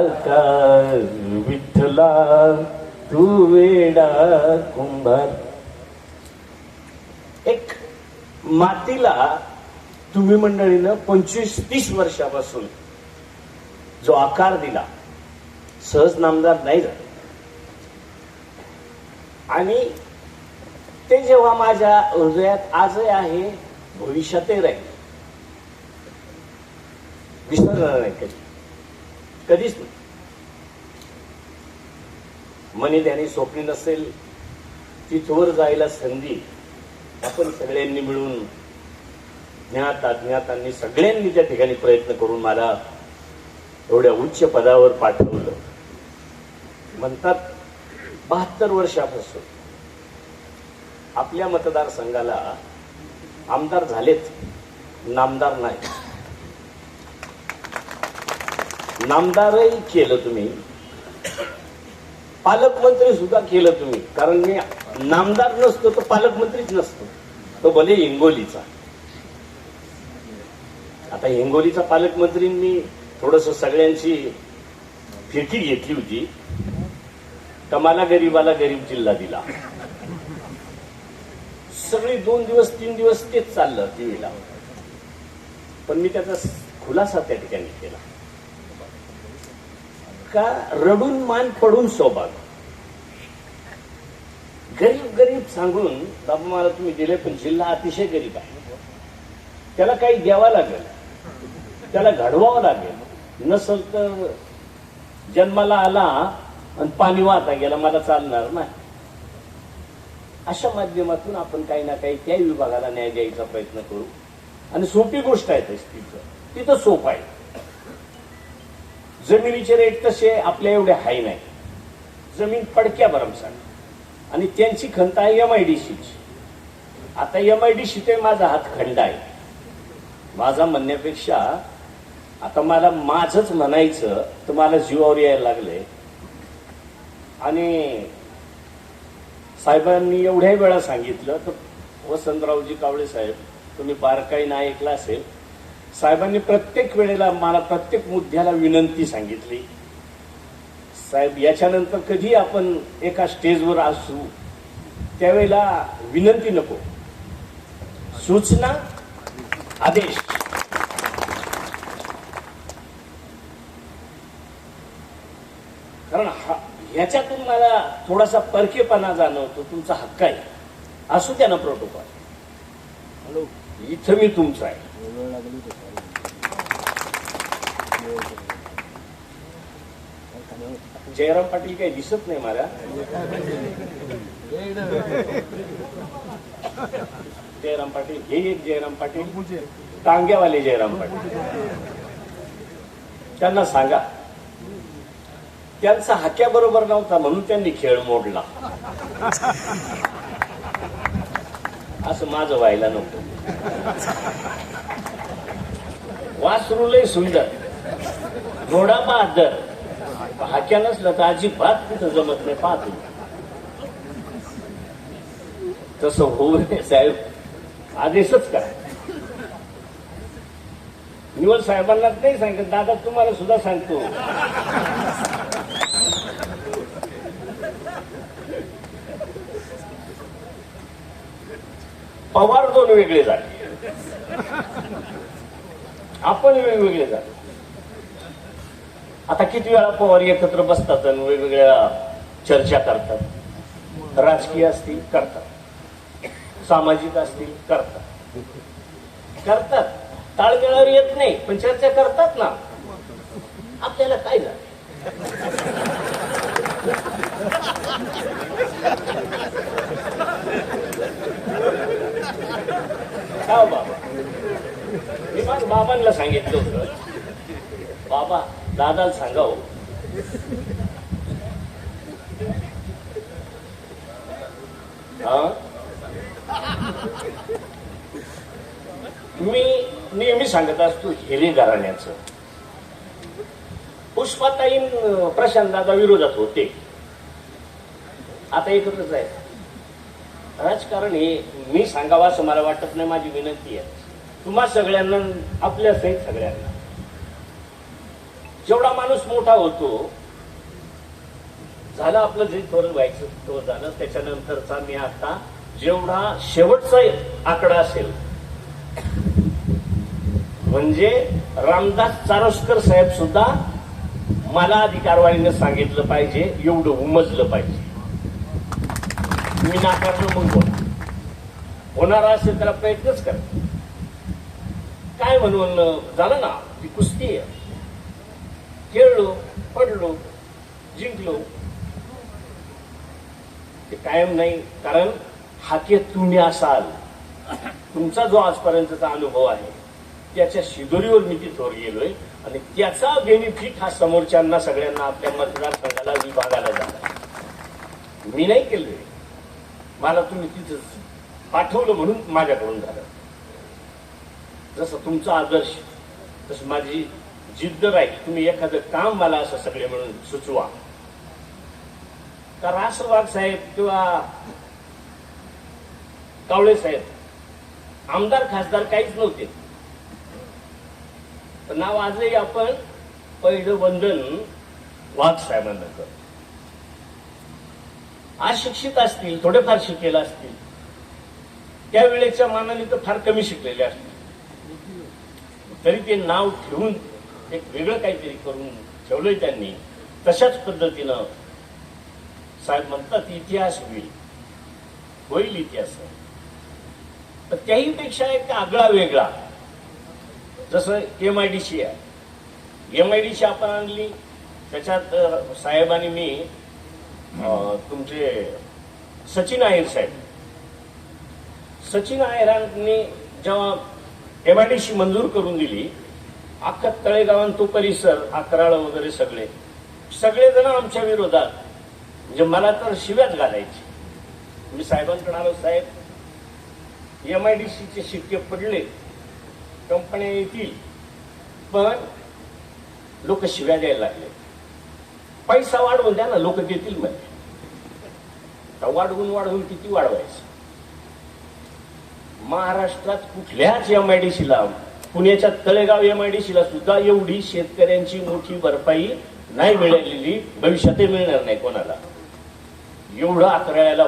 का विठ्ठला तू वेडा कुंभार. एक मातीला तुम्ही मंडळीनं पंचवीस तीस वर्षापासून जो आकार दिला सहज नामदार नाही झाला. आणि ते जेव्हा माझ्या हृदयात आजही आहे भविष्यातही राहील. विसरणार नाही कधी. कधीच नाही. मनी त्याने स्वप्ने नसेल तिथवर जायला संधी आपण सगळ्यांनी मिळून ज्ञात अज्ञातांनी सगळ्यांनी त्या ठिकाणी प्रयत्न करून मला एवढ्या उच्च पदावर पाठवलं. म्हणतात बहात्तर वर्षापासून आपल्या मतदारसंघाला आमदार झालेच नामदार नाही नामदारही केलं तुम्ही. पालकमंत्री सुद्धा केलं तुम्ही. कारण मी नामदार नसतो तर पालकमंत्रीच नसतो. तो भले हिंगोलीचा. आता हिंगोलीचा पालकमंत्रींनी थोडस सगळ्यांची फिरकी घेतली होती. तर मला गरीबाला गरीब जिल्हा दिला. सगळी दोन दिवस तीन दिवस तेच चाललं टीव्हीला. पण मी त्याचा खुलासा त्या ठिकाणी केला. का रडून मान पडून सौभाग गरीब गरीब सांगून बाबा मला तुम्ही दिले पण जिल्हा अतिशय गरीब आहे. त्याला काही द्यावा लागेल. त्याला घडवावं लागेल. नसल तर जन्माला आला आणि पाणी वाहता गेला मला चालणार नाही. अशा माध्यमातून आपण काही ना काही त्या विभागाला न्याय द्यायचा प्रयत्न करू. आणि सोपी गोष्ट आहे तशी तिथं तिथं सोपं आहे. जमिनीचे रेट तसे आपल्या एवढे हाय नाही. जमीन पडक्या भरमसाठ आणि त्यांची खंत आहे एम आय डी सीची आता एम आय डी सी ते माझा हात खंड आहे. माझा म्हणण्यापेक्षा आता मला माझंच म्हणायचं तर मला जीवावर यायला लागले आणि साहेबांनी एवढ्या वेळा सांगितलं तर वसंतरावजी कावळे साहेब तुम्ही बारकाईनं ऐकला असेल साहेबांनी प्रत्येक वेळेला मला प्रत्येक मुद्द्याला विनंती सांगितली. साहेब याच्यानंतर कधी आपण एका स्टेजवर असू त्यावेळेला विनंती नको. सूचना आदेश. कारण हा ह्याच्यातून मला थोडासा परकेपणा जाणवतो तुमचा हक्क आहे. असू द्या ना प्रोटोकॉल हॅलो? इथं मी तुमचा आहे. जयराम पाटील काही दिसत नाही मला. जयराम पाटील हे एक जयराम पाटील. टांग्यावाले जयराम पाटील. त्यांना सांगा. त्यांचा हाक्या बरोबर नव्हता म्हणून त्यांनी खेळ मोडला. असं माझं व्हायला नव्हतं वासरू लय सुंदर. घोडा बहादर. हाक्या नसला तर अजिबात कुठं जमत नाही पाहतो तसं होऊ नये साहेब. आदेशच करा. निवड साहेबांना नाही सांगत दादा तुम्हाला सुद्धा सांगतो. पवार दोन वेगळे झाले. आपण वेगवेगळे झालो. आता किती वेळा पवार एकत्र बसतात आणि वेगवेगळ्या चर्चा करतात? राजकीय असतील करतात. सामाजिक असतील करतात. करतात. ताळमेळावर येत नाही पण चर्चा करतात ना. आपल्याला काय झालं? का हो बाबा. मी माझ्या बाबांना सांगितलं होतं. बाबा दादाला सांगाव. हा? मी नेहमी सांगत असतो हिरे घराण्याचं. पुष्पाताईन प्रशांत दादा विरोधात होते. आता एकत्रच आहे राजकारण हे मी सांगावं असं मला वाटत नाही माझी विनंती आहे. तुम्हा सगळ्यांना आपल्या सहित सगळ्यांना. जेवढा माणूस मोठा होतो झालं आपलं जे थोडं व्हायचं तो झालं. त्याच्यानंतरचा मी आता जेवढा शेवटचा आकडा असेल म्हणजे रामदास चारोस्कर साहेब सुद्धा मला अधिकारवाणीनं सांगितलं पाहिजे एवढं उमजलं पाहिजे. मी नाकारलं मग बोल होणार असेल त्याला प्रयत्नच कर. काय म्हणून झालं ना ती कुस्ती आहे. खेळलो पडलो जिंकलो. ते कायम नाही कारण हाके तुम्ही असाल. तुमचा जो आजपर्यंतचा अनुभव आहे त्याच्या शिदोरीवर मी तिथवर गेलोय आणि त्याचा बेनिफिट हा समोरच्यांना सगळ्यांना आपल्या मतदारसंघाला विभागाला झाला मी नाही केलोय. मला तुम्ही तिथं पाठवलं म्हणून माझ्याकडून झालं. जसं तुमचा आदर्श तसं माझी जिद्द राहील. तुम्ही एखादं काम मला असं सगळे म्हणून सुचवा. का राष्ट्रवाद साहेब किंवा कावळे साहेब आमदार खासदार काहीच नव्हते. पण नाव आजही आपण पहिलं वंदन वाघ साहेबांना करतो. अशिक्षित असतील थोडेफार शिकलेले असतील. त्यावेळेच्या मानाने तर फार कमी शिकलेले असतील. तरी ते नाव ठेवून एक वेगळं काहीतरी करून ठेवलंय त्यांनी. तशाच पद्धतीनं साहेब म्हणतात इतिहास होईल. होईल इतिहास. तर त्याही पेक्षा एक आगळा वेगळा. जसं एम आय डी सी आहे. एम आय डी सी आपण आणली. त्याच्यात साहेबांनी मी तुमचे सचिन अहिर साहेब. सचिन आहेरांनी जेव्हा एम आय डी सी मंजूर करून दिली अख्खा तळेगावान तो परिसर अकराळ वगैरे सगळे सगळेजण आमच्या विरोधात म्हणजे मला तर शिव्याच घालायची. मी साहेबांकडे आलो साहेब. एम आय डी सीचे शिक्के पडले कंपन्या येतील पण लोक शिव्या द्यायला लागले. पैसा वाढवून द्या ना लोक देतील म्हणजे वाढवून वाढवून किती वाढवायचं? महाराष्ट्रात कुठल्याच एम आय डी सीला पुण्याच्या तळेगाव एम आय डी सीला सुद्धा एवढी शेतकऱ्यांची मोठी भरपाई नाही मिळालेली भविष्यातही मिळणार नाही कोणाला. एवढं आतरायला